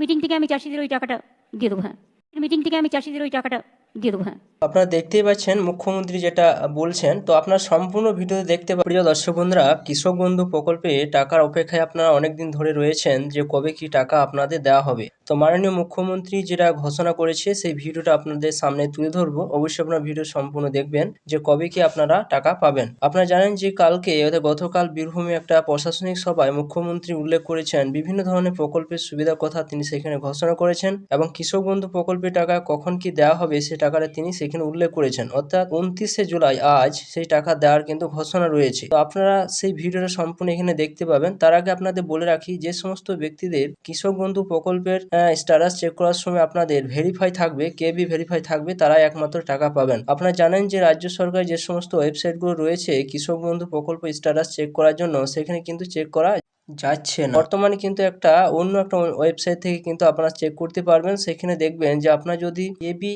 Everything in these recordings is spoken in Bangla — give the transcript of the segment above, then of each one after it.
মিটিং থেকে আমি চাষিদের ওই টাকাটা দিয়ে দেবো হ্যাঁ। মিটিং থেকে আমি চাষিদের ওই টাকাটা দিয়ে হ্যাঁ। আপনারা দেখতেই পাচ্ছেন মুখ্যমন্ত্রী যেটা বলছেন, তো আপনার সম্পূর্ণ ভিডিও দেখতে প্রিয় দর্শক বন্ধুরা, কৃষক বন্ধু প্রকল্পে টাকার অপেক্ষায় আপনারা অনেকদিন ধরে রয়েছেন যে কবে কি টাকা আপনাদের দেওয়া হবে। তো মাননীয় মুখ্যমন্ত্রী যেটা ঘোষণা করেছে, সেই ভিডিওটা আপনাদের সামনে তুলে ধরবো। অবশ্যই আপনারা ভিডিও সম্পূর্ণ দেখবেন যে কবে কি আপনারা টাকা পাবেন। আপনারা জানেন যে কালকে, অর্থাৎ গতকাল বীরভূমে একটা প্রশাসনিক সভায় মুখ্যমন্ত্রী উল্লেখ করেছেন, বিভিন্ন ধরনের প্রকল্পের সুবিধার কথা তিনি সেখানে ঘোষণা করেছেন এবং কৃষক বন্ধু প্রকল্পের টাকা কখন কি দেওয়া হবে সেই টাকাটা তিনি সেখানে উল্লেখ করেছেন। অর্থাৎ উনত্রিশে জুলাই আজ সেই টাকা দেওয়ার কিন্তু ঘোষণা রয়েছে। তো আপনারা সেই ভিডিওটা সম্পূর্ণ এখানে দেখতে পাবেন। তার আগে আপনাদের বলে রাখি, যে সমস্ত ব্যক্তিদের কৃষক বন্ধু প্রকল্পের স্ট্যাটাস চেক করার সময় আপনাদের ভেরিফাই থাকবে, কেবি ভেরিফাই থাকবে, তারাই একমাত্র টাকা পাবেন। আপনারা জানেন যে রাজ্য সরকার যে সমস্ত ওয়েবসাইটগুলো রয়েছে, কৃষক বন্ধু প্রকল্প স্ট্যাটাস চেক করার জন্য সেখানে কিন্তু চেক করা যাচ্ছে না। বর্তমানে কিন্তু একটা অন্য একটা ওয়েবসাইট থেকে কিন্তু আপনারা চেক করতে পারবেন। সেখানে দেখবেন যে আপনার যদি এবি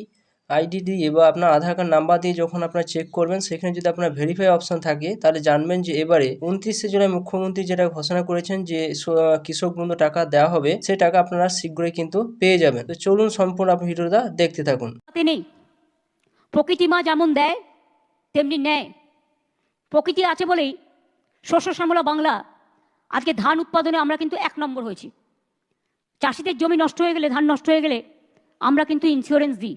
আইডি দিয়ে বা আপনার আধার কার্ড নাম্বার দিয়ে যখন আপনারা চেক করবেন, সেখানে যদি আপনার ভেরিফাই অপশন থাকে, তাহলে জানবেন যে এবারে উনত্রিশে জুলাই মুখ্যমন্ত্রী যেটা ঘোষণা করেছেন যে কৃষক বন্ধু টাকা দেওয়া হবে সেই টাকা আপনারা শীঘ্রই কিন্তু পেয়ে যাবেন। তো চলুন সম্পূর্ণ আপনি ভিডিওটা দেখতে থাকুন। নেই। প্রকৃতি মা যেমন দেয়, তেমনি নেয়। প্রকৃতি আছে বলেই শস্য শ্যামলা বাংলা, আজকে ধান উৎপাদনে আমরা কিন্তু এক নম্বর হয়েছি। চাষিদের জমি নষ্ট হয়ে গেলে, ধান নষ্ট হয়ে গেলে আমরা কিন্তু ইন্স্যুরেন্স দিই।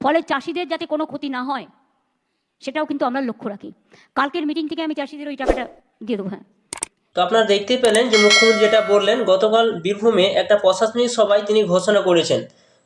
ফলে চাষিদের যাতে কোনো ক্ষতি না হয়, সেটাও কিন্তু আমরা লক্ষ্য রাখি। কালকের মিটিং থেকে আমি চাষিদের ওই টাকাটা দিয়ে দেবো হ্যাঁ। তো আপনারা দেখতে পেলেন যে মুখ্যমন্ত্রী যেটা বললেন, গতকাল বীরভূমে একটা প্রশাসনিক সভায় তিনি ঘোষণা করেছেন।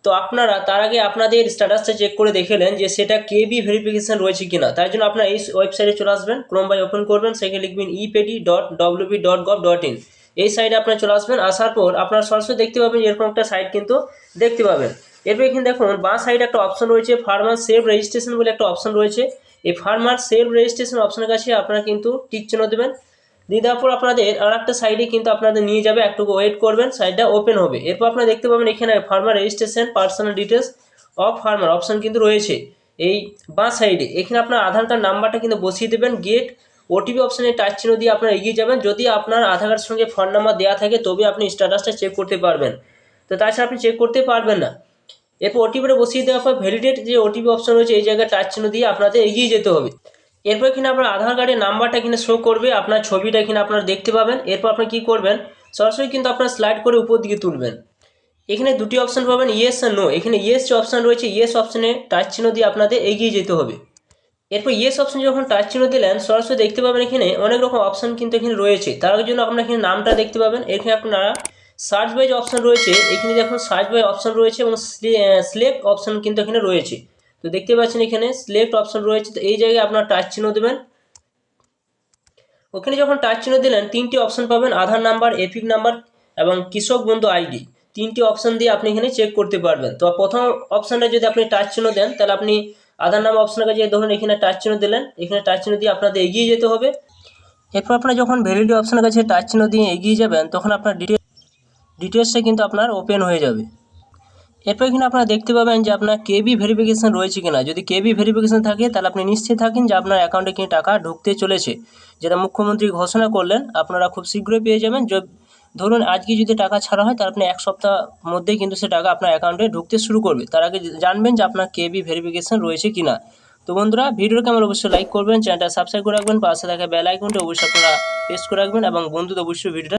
তো আপনারা তার আগে আপনাদের স্ট্যাটাসটা চেক করে দেখেলেন যে সেটা কেবি ভেরিফিকেশন রয়েছে কিনা। তার জন্য আপনারা এই ওয়েবসাইটে চলে আসবেন ক্রোম বাই ওপেন করবেন সেখানে লিখবেন ইপেডি dot WB dot gov dot in এই সাইডে আপনারা চলে আসবেন, আসার পর আপনারা সরাসরি দেখতে পাবেন এরকম একটা সাইট কিন্তু দেখতে পাবেন। এরপর এখানে দেখুন, বাঁ সাইডে একটা অপশন রয়েছে ফার্মার সেভ রেজিস্ট্রেশন বলে একটা অপশন রয়েছে। এই ফার্মার সেভ রেজিস্ট্রেশন অপশনের কাছে আপনারা কিন্তু টিক চিহ্ন দেবেন। দিয়ে দেওয়ার পর আপনাদের আর একটা সাইডে কিন্তু আপনাদের নিয়ে যাবে একটু ওয়েট করবেন সাইডটা ওপেন হবে। এরপর আপনারা দেখতে পাবেন এখানে farmer registration personal details of farmer option কিন্তু রয়েছে। এই বাঁ সাইডে এখানে আপনার আধার কার্ড নাম্বারটা কিন্তু বসিয়ে দেবেন গেট ওটিপি অপশানে টাচ চিহ্ন দিয়ে আপনারা এগিয়ে যাবেন। যদি আপনার আধার কার্ডের সঙ্গে ফোন নাম্বার দেওয়া থাকে তবে আপনি স্ট্যাটাসটা চেক করতে পারবেন। তো তাছাড়া আপনি চেক করতে পারবেন না। এরপর ওটিপিটা বসিয়ে দেওয়ার পর ভ্যালিডেট যে ওটিপি অপশন রয়েছে, এই জায়গায় টাচ চিহ্ন দিয়ে আপনাদের এগিয়ে যেতে হবে। এরপর এখানে আপনার আধার কার্ডের নাম্বারটা এখানে শো করবে, আপনার ছবিটা এখানে আপনারা দেখতে পাবেন। এরপর আপনি কী করবেন? সরাসরি কিন্তু আপনার স্লাইড করে উপর দিকে তুলবেন। এখানে দুটি অপশন পাবেন ইয়েস আর নো এখানে ইয়েস যে অপশন রয়েছে ইয়েস অপশানে টাচ চিহ্ন দিয়ে আপনাদের এগিয়ে যেতে হবে। এরপর ইয়েস অপশন যখন টাচ চিহ্ন দিলেন, সরাসরি দেখতে পাবেন এখানে অনেক রকম অপশন কিন্তু এখানে রয়েছে। তার জন্য আপনারা এখানে নামটা দেখতে পাবেন। এখানে আপনারা সার্চ বাই যে অপশন রয়েছে, এখানে দেখুন সার্চ বাই অপশন রয়েছে এবং সিলেক্ট অপশন কিন্তু এখানে রয়েছে। তো দেখতে পাচ্ছেন এখানে সিলেক্ট অপশন রয়েছে। তো এই জায়গায় আপনার টাচ চিহ্ন দেবেন। ওখানে যখন টাচ চিহ্ন দিলেন, তিনটি অপশন পাবেন, আধার নাম্বার এপিক নাম্বার এবং কৃষক বন্ধু আইডি। তিনটি অপশন দিয়ে আপনি এখানে চেক করতে পারবেন। তো প্রথম অপশানটা যদি আপনি টাচ চিহ্ন দেন, তাহলে আপনি আধার নাম অপশনের কাছে ধরুন এখানে টাচ চিহ্ন দিলেন, এখানে টাচ চিহ্ন দিয়ে আপনাদের এগিয়ে যেতে হবে। এরপর আপনারা যখন ভ্যালিডি অপশনের কাছে টাচ চিহ্ন দিয়ে এগিয়ে যাবেন, তখন আপনার ডিটেল ডিটেলসটা কিন্তু আপনার ওপেন হয়ে যাবে। এরপর এখানে আপনারা দেখতে পাবেন যে আপনার কেবি ভেরিফিকেশন রয়েছে কিনা। যদি কেবি ভেরিফিকেশান থাকে, তাহলে আপনি নিশ্চিত থাকেন যে আপনার অ্যাকাউন্টে কিন্তু টাকা ঢুকতে চলেছে। যেটা মুখ্যমন্ত্রী ঘোষণা করলেন, আপনারা খুব শীঘ্রই পেয়ে যাবেন। ধরুন আজকে যদি টাকা ছাড়া হয় তার আপনি এক সপ্তাহ মধ্যেই কিন্তু সে টাকা আপনার অ্যাকাউন্টে ঢুকতে শুরু করবে। তার আগে জানবেন যে আপনার কেবি ভেরিফিকেশান রয়েছে কি না তো বন্ধুরা ভিডিওটা কেমন অবশ্যই লাইক করবেন, চ্যানেলটা সাবস্ক্রাইব করে রাখবেন, পাশে থাকা বেল আইকনটা অবশ্যই আপনারা প্রেস করে রাখবেন এবং বন্ধুদের অবশ্যই ভিডিওটা